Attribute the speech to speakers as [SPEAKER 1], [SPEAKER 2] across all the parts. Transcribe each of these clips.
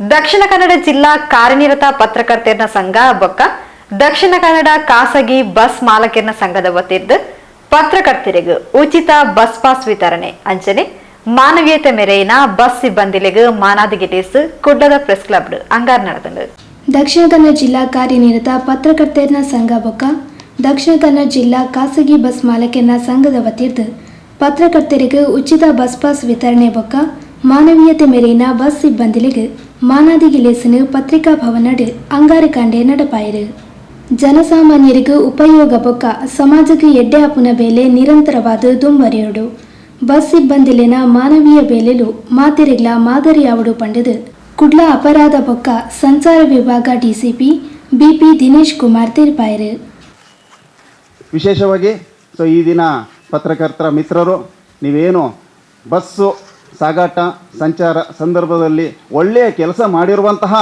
[SPEAKER 1] ದಕ್ಷಿಣ ಕನ್ನಡ ಜಿಲ್ಲಾ ಕಾರ್ಯನಿರತ ಪತ್ರಕರ್ತೆಯರ ಸಂಘ ಬೊಕ್ಕ. ದಕ್ಷಿಣ ಕನ್ನಡ ಖಾಸಗಿ ಬಸ್ ಮಾಲಕರ ಸಂಘದ ವತಿಯಿಂದ ಪತ್ರಕರ್ತರಿಗೆ ಉಚಿತ ಬಸ್ ಪಾಸ್ ವಿತರಣೆ. ಅಂಚನೆ ಮಾನವೀಯತೆ ಮೆರೆಯಿನ ಬಸ್ ಸಿಬ್ಬಂದಿಲೆಗೆ ಮಾನಾದಿಗಿಟೇಸ್ ಕುಡ್ಲದ ಪ್ರೆಸ್ ಕ್ಲಬ್ ಅಂಗಾರ ನಡೆದಂಡು
[SPEAKER 2] ದಕ್ಷಿಣ ಕನ್ನಡ ಜಿಲ್ಲಾ ಕಾರ್ಯನಿರತ ಪತ್ರಕರ್ತೆಯರ ಸಂಘ ಬೊಕ್ಕ. ದಕ್ಷಿಣ ಕನ್ನಡ ಜಿಲ್ಲಾ ಖಾಸಗಿ ಬಸ್ ಮಾಲಕರ ಸಂಘದ ವತಿಯಿಂದ ಪತ್ರಕರ್ತರಿಗೆ ಉಚಿತ ಬಸ್ ಪಾಸ್ ವಿತರಣೆ ಬೊಕ್ಕ. ಮಾನವೀಯತೆ ಮೇಲಿನ ಬಸ್ ಸಿಬ್ಬಂದಿಲಿಗೆ ಮಾನಾದಿಗೆ ಲೇಸನು ಪತ್ರಿಕಾ ಭವನಡ್ ಅಂಗಾರು ಕಾಂಡೆ ನಡಪಾಯಿರು. ಜನಸಾಮಾನ್ಯರಿಗೂ ಉಪಯೋಗ ಬೊಕ್ಕ ಸಮಾಜಕ್ಕೆ ಎಡ್ಡೆ ಅಪುನ ಬೇಲೆ ನಿರಂತರವಾದ ದುಂಬರಿಯೋಡು. ಬಸ್ ಸಿಬ್ಬಂದಿಲಿನ ಮಾನವೀಯ ಬೇಲೆಲು ಮಾತಿರಿಗ್ಲ ಮಾದರಿ ಆವಡು ಪಂಡದು. ಕುಡ್ಲ ಅಪರಾಧ ಬೊಕ್ಕ ಸಂಚಾರ ವಿಭಾಗ ಡಿಸಿಪಿ ಬಿಪಿ ದಿನೇಶ್ ಕುಮಾರ್ ತೀರ್ಪಾಯಿರು.
[SPEAKER 3] ವಿಶೇಷವಾಗಿ, ಸೊ ಈ ದಿನ ಪತ್ರಕರ್ತರ ಮಿತ್ರರು, ನೀವೇನು ಬಸ್ಸು ಸಾಗಾಟ ಸಂಚಾರ ಸಂದರ್ಭದಲ್ಲಿ ಒಳ್ಳೆಯ ಕೆಲಸ ಮಾಡಿರುವಂತಹ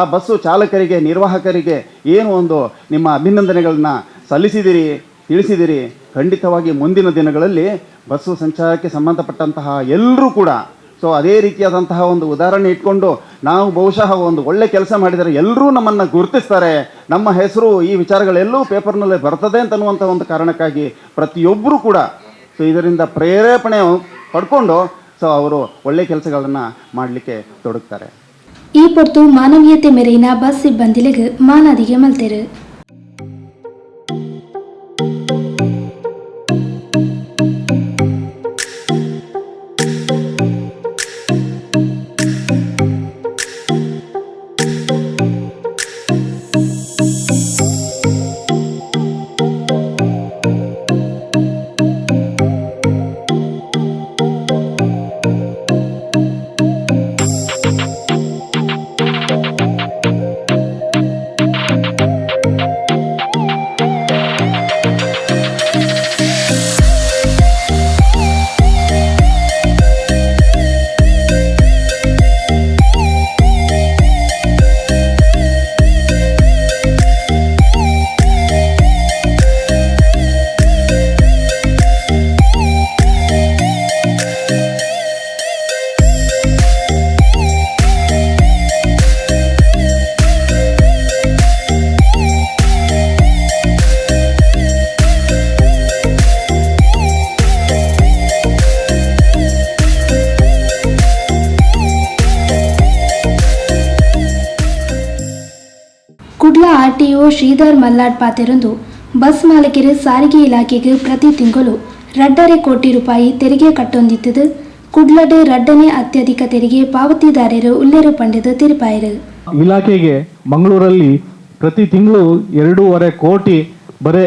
[SPEAKER 3] ಆ ಬಸ್ಸು ಚಾಲಕರಿಗೆ, ನಿರ್ವಾಹಕರಿಗೆ ಏನು ಒಂದು ನಿಮ್ಮ ಅಭಿನಂದನೆಗಳನ್ನ ಸಲ್ಲಿಸಿದಿರಿ, ತಿಳಿಸಿದಿರಿ. ಖಂಡಿತವಾಗಿ ಮುಂದಿನ ದಿನಗಳಲ್ಲಿ ಬಸ್ಸು ಸಂಚಾರಕ್ಕೆ ಸಂಬಂಧಪಟ್ಟಂತಹ ಎಲ್ಲರೂ ಕೂಡ, ಸೊ ಅದೇ ರೀತಿಯಾದಂತಹ ಒಂದು ಉದಾಹರಣೆ ಇಟ್ಕೊಂಡು ನಾವು ಬಹುಶಃ ಒಂದು ಒಳ್ಳೆ ಕೆಲಸ ಮಾಡಿದರೆ ಎಲ್ಲರೂ ನಮ್ಮನ್ನು ಗುರುತಿಸ್ತಾರೆ. ನಮ್ಮ ಹೆಸರು ಈ ವಿಚಾರಗಳೆಲ್ಲೂ ಪೇಪರ್ನಲ್ಲಿ ಬರ್ತದೆ ಅಂತನ್ನುವಂಥ ಒಂದು ಕಾರಣಕ್ಕಾಗಿ ಪ್ರತಿಯೊಬ್ಬರೂ ಕೂಡ, ಸೊ ಇದರಿಂದ ಪ್ರೇರೇಪಣೆ ಪಡ್ಕೊಂಡು ಸೊ ಅವರು ಒಳ್ಳೆ ಕೆಲಸಗಳನ್ನು ಮಾಡಲಿಕ್ಕೆ ತೊಡಗ್ತಾರೆ.
[SPEAKER 2] ಈ ಪೊರ್ತು ಮಾನವೀಯತೆ ಮೇರಿನ ಬಸ್ ಸಿಬ್ಬಂದಿಲಿಗೆ ಮಾನಾದಿಗೆ ಮಲ್ತೆರು. ಆರ್ಟಿಒ ಶ್ರೀಧರ್ ಮಲ್ಲಾಡ್ ಪಾತೆರೊಂದು ಬಸ್ ಮಾಲಕರು ಸಾರಿಗೆ ಇಲಾಖೆಗೆ ಪ್ರತಿ ತಿಂಗಳು ರಡ್ಡರೆ ಕೋಟಿ ರೂಪಾಯಿ ತೆರಿಗೆ ಕಟ್ಟೊಂದಿತ್ತದು. ಕುಡ್ಲಡೆ ರಡ್ಡನೆ ಅತ್ಯಧಿಕ ತೆರಿಗೆ ಪಾವತಿದಾರರು ಉಲ್ಲೇರು ಪಂಡದು ತಿರುಪಾಯರು.
[SPEAKER 4] ಇಲಾಖೆಗೆ ಮಂಗಳೂರಲ್ಲಿ ಪ್ರತಿ ತಿಂಗಳು ಎರಡೂವರೆ ಕೋಟಿ ಬರೇ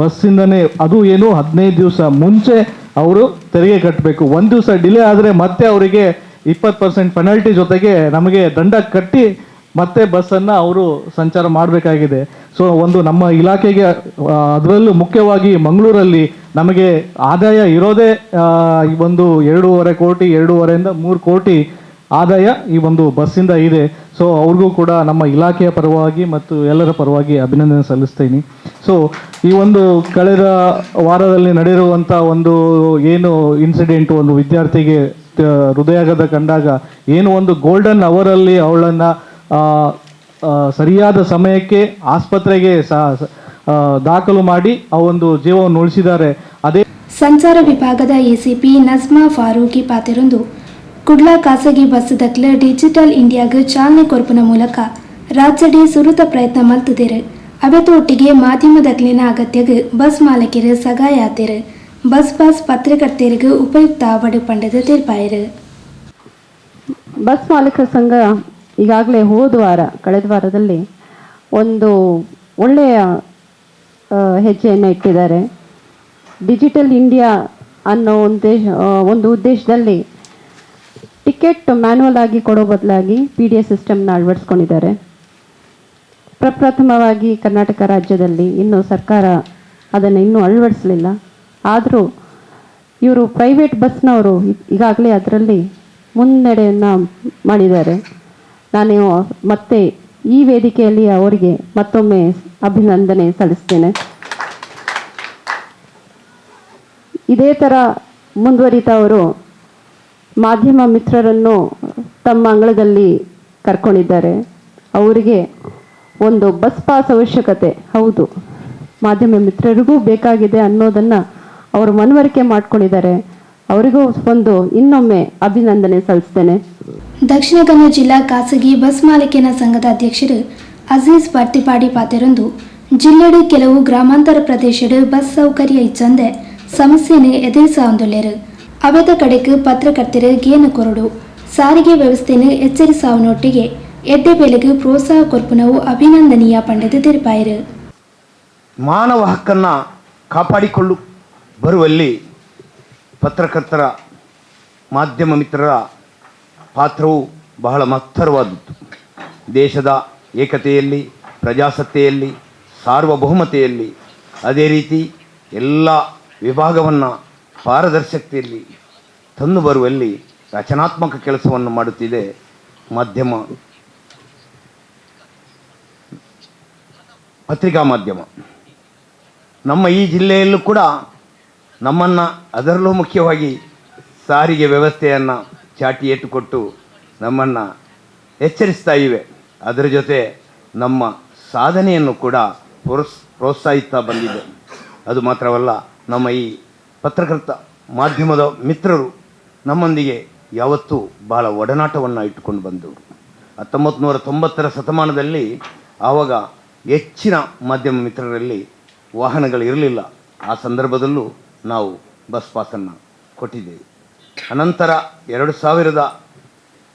[SPEAKER 4] ಬಸ್ಸಿಂದನೇ ಅದು ಏನು ಹದಿನೈದು ದಿವಸ ಮುಂಚೆ ಅವರು ತೆರಿಗೆ ಕಟ್ಟಬೇಕು. ಒಂದು ದಿವಸ ಡಿಲೇ ಆದರೆ ಮತ್ತೆ ಅವರಿಗೆ ಇಪ್ಪತ್ತು ಪರ್ಸೆಂಟ್ ಪೆನಾಲ್ಟಿ ಜೊತೆಗೆ ನಮಗೆ ದಂಡ ಕಟ್ಟಿ ಮತ್ತೆ ಬಸ್ಸನ್ನು ಅವರು ಸಂಚಾರ ಮಾಡಬೇಕಾಗಿದೆ. ಸೊ ಒಂದು ನಮ್ಮ ಇಲಾಖೆಗೆ ಅದರಲ್ಲೂ ಮುಖ್ಯವಾಗಿ ಮಂಗಳೂರಲ್ಲಿ ನಮಗೆ ಆದಾಯ ಇರೋದೇ ಒಂದು ಎರಡೂವರೆ ಕೋಟಿ, ಎರಡೂವರೆಯಿಂದ ಮೂರು ಕೋಟಿ ಆದಾಯ ಈ ಒಂದು ಬಸ್ಸಿಂದ ಇದೆ. ಸೊ ಅವ್ರಿಗೂ ಕೂಡ ನಮ್ಮ ಇಲಾಖೆಯ ಪರವಾಗಿ ಮತ್ತು ಎಲ್ಲರ ಪರವಾಗಿ ಅಭಿನಂದನೆ ಸಲ್ಲಿಸ್ತೀನಿ. ಸೊ ಈ ಒಂದು ಕಳೆದ ವಾರದಲ್ಲಿ ನಡೆದಿರುವಂಥ ಒಂದು ಏನು ಇನ್ಸಿಡೆಂಟ್ ಒಂದು ವಿದ್ಯಾರ್ಥಿಗೆ ಹೃದಯಾಘಾತ ಕಂಡಾಗ ಏನು ಒಂದು ಗೋಲ್ಡನ್ ಅವರಲ್ಲಿ ಅವಳನ್ನು ಸರಿಯಾದ ಸಮಯಕ್ಕೆ ಆಸ್ಪತ್ರೆಗೆ ದಾಖಲು ಮಾಡಿ ಆ ಒಂದು ಜೀವವನ್ನು ಉಳಿಸಿದ್ದಾರೆ. ಅದೇ
[SPEAKER 2] ಸಂಚಾರ ವಿಭಾಗದ ಎಸಿಪಿ ನಜ್ಮಾ ಫಾರೂಕಿ ಪಾತೆರೊಂದು. ಕುಡ್ಲಾ ಖಾಸಗಿ ಬಸ್ ದಕ್ಲೆ ಡಿಜಿಟಲ್ ಇಂಡಿಯಾಗ ಚಾಲನೆ ಕೊರ್ಪುನ ಮೂಲಕ ರಾಜ್ಯಡಿ ಸುರುತ ಪ್ರಯತ್ನ ಮಲ್ತುದಿರು ಅವೆತೊಟ್ಟಿಗೆ ಮಾಧ್ಯಮದಕ್ಲಿನ ಅಗತ್ಯಗ ಬಸ್ ಮಾಲಕರು ಸಗಾಯ ಬಸ್ ಬಸ್ ಪಾಸ್ ಪತ್ರಕರ್ತೆಯರಿಗೆ ಉಪಯುಕ್ತ ಪಂಡದ ತೀರ್ಪಾಯಿರು.
[SPEAKER 5] ಬಸ್ ಮಾಲೀಕರ ಸಂಘ ಈಗಾಗಲೇ ಹೋದ ವಾರ, ಕಳೆದ ವಾರದಲ್ಲಿ ಒಂದು ಒಳ್ಳೆಯ ಹೆಜ್ಜೆಯನ್ನು ಇಟ್ಟಿದ್ದಾರೆ. ಡಿಜಿಟಲ್ ಇಂಡಿಯಾ ಅನ್ನೋ ಉದ್ದೇಶ ಒಂದು ಉದ್ದೇಶದಲ್ಲಿ ಟಿಕೆಟ್ ಮ್ಯಾನ್ಯಲ್ ಆಗಿ ಕೊಡೋ ಬದಲಾಗಿ ಪಿ ಡಿ ಎಸ್ ಸಿಸ್ಟಮ್ನ ಅಳವಡಿಸ್ಕೊಂಡಿದ್ದಾರೆ. ಪ್ರಪ್ರಥಮವಾಗಿ ಕರ್ನಾಟಕ ರಾಜ್ಯದಲ್ಲಿ ಇನ್ನೂ ಸರ್ಕಾರ ಅದನ್ನು ಇನ್ನೂ ಅಳವಡಿಸಲಿಲ್ಲ. ಆದರೂ ಇವರು ಪ್ರೈವೇಟ್ ಬಸ್ನವರು ಈಗಾಗಲೇ ಅದರಲ್ಲಿ ಮುನ್ನಡೆಯನ್ನು ಮಾಡಿದ್ದಾರೆ. ನಾನು ಮತ್ತೆ ಈ ವೇದಿಕೆಯಲ್ಲಿ ಅವರಿಗೆ ಮತ್ತೊಮ್ಮೆ ಅಭಿನಂದನೆ ಸಲ್ಲಿಸ್ತೇನೆ. ಇದೇ ಥರ ಮುಂದುವರಿತಾ ಅವರು ಮಾಧ್ಯಮ ಮಿತ್ರರನ್ನು ತಮ್ಮ ಅಂಗಳದಲ್ಲಿ ಕರ್ಕೊಂಡಿದ್ದಾರೆ. ಅವರಿಗೆ ಒಂದು ಬಸ್ ಪಾಸ್ ಅವಶ್ಯಕತೆ, ಹೌದು. ಮಾಧ್ಯಮ ಮಿತ್ರರಿಗೂ ಬೇಕಾಗಿದೆ ಅನ್ನೋದನ್ನು ಅವರು ಮನವರಿಕೆ ಮಾಡ್ಕೊಂಡಿದ್ದಾರೆ. ಅವರಿಗೂ ಒಂದು ಇನ್ನೊಮ್ಮೆ ಅಭಿನಂದನೆ ಸಲ್ಲಿಸ್ತೇನೆ.
[SPEAKER 2] ದಕ್ಷಿಣ ಕನ್ನಡ ಜಿಲ್ಲಾ ಖಾಸಗಿ ಬಸ್ ಮಾಲೀಕನ ಸಂಘದ ಅಧ್ಯಕ್ಷರು ಅಜೀಜ್ ಬರ್ತಿಪಾಡಿ ಪಾತೆರೊಂದು ಜಿಲ್ಲೆಡು ಕೆಲವು ಗ್ರಾಮಾಂತರ ಪ್ರದೇಶಡು ಬಸ್ ಸೌಕರ್ಯ ಇಚ್ಚಂದೆ ಸಮಸ್ಯೆಯನ್ನು ಎದುರಿಸಾವಂದುಳ್ಳರು ಅವೆದ ಕಡೆಗೆ ಪತ್ರಕರ್ತರು ಗೇನು ಕೊರಡು. ಸಾರಿಗೆ ವ್ಯವಸ್ಥೆಯನ್ನು ಎಚ್ಚರಿಸಾವನೊಟ್ಟಿಗೆ ಎಡ್ಡೆ ಬೆಲೆಗೆ ಪ್ರೋತ್ಸಾಹ ಕೊರ್ಪುನವು ಅಭಿನಂದನೀಯ ಪಂಡಿತ ತಿರುಪಾಯರು.
[SPEAKER 6] ಮಾನವ ಹಕ್ಕನ್ನ ಕಾಪಾಡಿಕೊಳ್ಳು. ಬರುವಲ್ಲಿ ಪತ್ರಕರ್ತರ ಮಾಧ್ಯಮ ಮಿತ್ರರ ಪಾತ್ರವು ಬಹಳ ಮಹತ್ತರವಾದದ್ದು ದೇಶದ ಏಕತೆಯಲ್ಲಿ, ಪ್ರಜಾಸತ್ತೆಯಲ್ಲಿ, ಸಾರ್ವಭೌಮತೆಯಲ್ಲಿ ಅದೇ ರೀತಿ ಎಲ್ಲ ವಿಭಾಗವನ್ನು ಪಾರದರ್ಶಕತೆಯಲ್ಲಿ ತಂದು ಬರುವಲ್ಲಿ ರಚನಾತ್ಮಕ ಕೆಲಸವನ್ನು ಮಾಡುತ್ತಿದೆ ಮಾಧ್ಯಮ. ಪತ್ರಿಕಾ ಮಾಧ್ಯಮ. ನಮ್ಮ ಈ ಜಿಲ್ಲೆಯಲ್ಲೂ ಕೂಡ ನಮ್ಮನ್ನು ಅದರಲ್ಲೂ ಮುಖ್ಯವಾಗಿ ಸಾರಿಗೆ ವ್ಯವಸ್ಥೆಯನ್ನು ಚಾಟಿ ಏಟುಕೊಟ್ಟು ನಮ್ಮನ್ನು ಎಚ್ಚರಿಸ್ತಾ ಇವೆ. ಅದರ ಜೊತೆ ನಮ್ಮ ಸಾಧನೆಯನ್ನು ಕೂಡ ಪ್ರೋತ್ಸ ಪ್ರೋತ್ಸಾಹಿಸ್ತಾ ಬಂದಿದೆ. ಅದು ಮಾತ್ರವಲ್ಲ, ನಮ್ಮ ಈ ಪತ್ರಕರ್ತ ಮಾಧ್ಯಮದ ಮಿತ್ರರು ನಮ್ಮೊಂದಿಗೆ ಯಾವತ್ತೂ ಬಹಳ ಒಡನಾಟವನ್ನು ಇಟ್ಟುಕೊಂಡು ಬಂದವರು. ಹತ್ತೊಂಬತ್ತು ನೂರ ತೊಂಬತ್ತರ ಶತಮಾನದಲ್ಲಿ ಆವಾಗ ಹೆಚ್ಚಿನ ಮಾಧ್ಯಮ ಮಿತ್ರರಲ್ಲಿ ವಾಹನಗಳು ಇರಲಿಲ್ಲ. ಆ ಸಂದರ್ಭದಲ್ಲೂ ನಾವು ಬಸ್ ಪಾಸನ್ನು ಕೊಟ್ಟಿದ್ದೇವೆ. ಅನಂತರ ಎರಡು ಸಾವಿರದ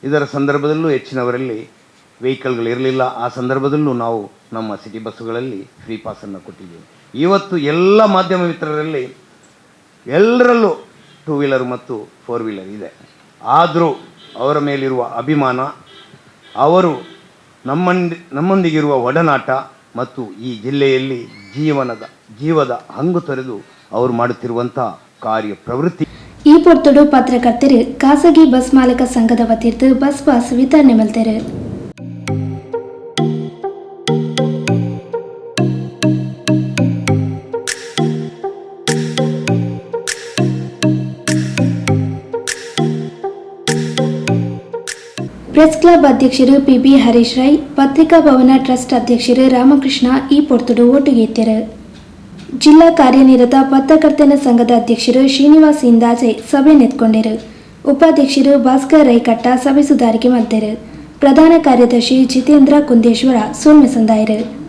[SPEAKER 6] ಇದರ ಸಂದರ್ಭದಲ್ಲೂ ಹೆಚ್ಚಿನವರಲ್ಲಿ ವೆಹಿಕಲ್ಗಳು ಇರಲಿಲ್ಲ. ಆ ಸಂದರ್ಭದಲ್ಲೂ ನಾವು ನಮ್ಮ ಸಿಟಿ ಬಸ್ಸುಗಳಲ್ಲಿ ಫ್ರೀ ಪಾಸನ್ನು ಕೊಟ್ಟಿದ್ದೀವಿ. ಇವತ್ತು ಎಲ್ಲ ಮಾಧ್ಯಮ ಮಿತ್ರರಲ್ಲಿ ಎಲ್ಲರಲ್ಲೂ ಟೂ ವೀಲರ್ ಮತ್ತು ಫೋರ್ ವೀಲರ್ ಇದೆ. ಆದರೂ ಅವರ ಮೇಲಿರುವ ಅಭಿಮಾನ, ಅವರು ನಮ್ಮಂದಿ, ನಮ್ಮೊಂದಿಗಿರುವ ಒಡನಾಟ ಮತ್ತು ಈ ಜಿಲ್ಲೆಯಲ್ಲಿ ಜೀವನದ, ಜೀವದ ಹಂಗು ತೊರೆದು ಅವರು ಮಾಡುತ್ತಿರುವಂಥ ಕಾರ್ಯ ಪ್ರವೃತ್ತಿ.
[SPEAKER 2] ಈ ಪೊರ್ತೊಡು ಪತ್ರಕರ್ತರು ಖಾಸಗಿ ಬಸ್ ಮಾಲಕ ಸಂಘದ ವತಿರ್ದು ಬಸ್ ಪಾಸ್ ವಿತರಣೆ ಮಲ್ತೇರು ಪ್ರೆಸ್ ಕ್ಲಬ್ ಅಧ್ಯಕ್ಷರು ಪಿಬಿ ಹರೀಶ್ ರೈ, ಪತ್ರಿಕಾ ಭವನ ಟ್ರಸ್ಟ್ ಅಧ್ಯಕ್ಷರು ರಾಮಕೃಷ್ಣ ಈ ಪೊರ್ತೊಡು ಇತ್ತರು. ಜಿಲ್ಲಾ ಕಾರ್ಯನಿರತ ಪತ್ರಕರ್ತನ ಸಂಘದ ಅಧ್ಯಕ್ಷರು ಶ್ರೀನಿವಾಸ್ ಇಂದಾಜೆ ಸಭೆ ನೆತ್ಕೊಂಡರು. ಉಪಾಧ್ಯಕ್ಷರು ಭಾಸ್ಕರ್ ರೈಕಟ್ಟ ಸಭೆ ಸುಧಾರಿಕೆ ಮಾಡಿದರು. ಪ್ರಧಾನ ಕಾರ್ಯದರ್ಶಿ ಜಿತೇಂದ್ರ ಕುಂದೇಶ್ವರ ಸೋಲ್ಮೆ ಸಂದಾಯರು.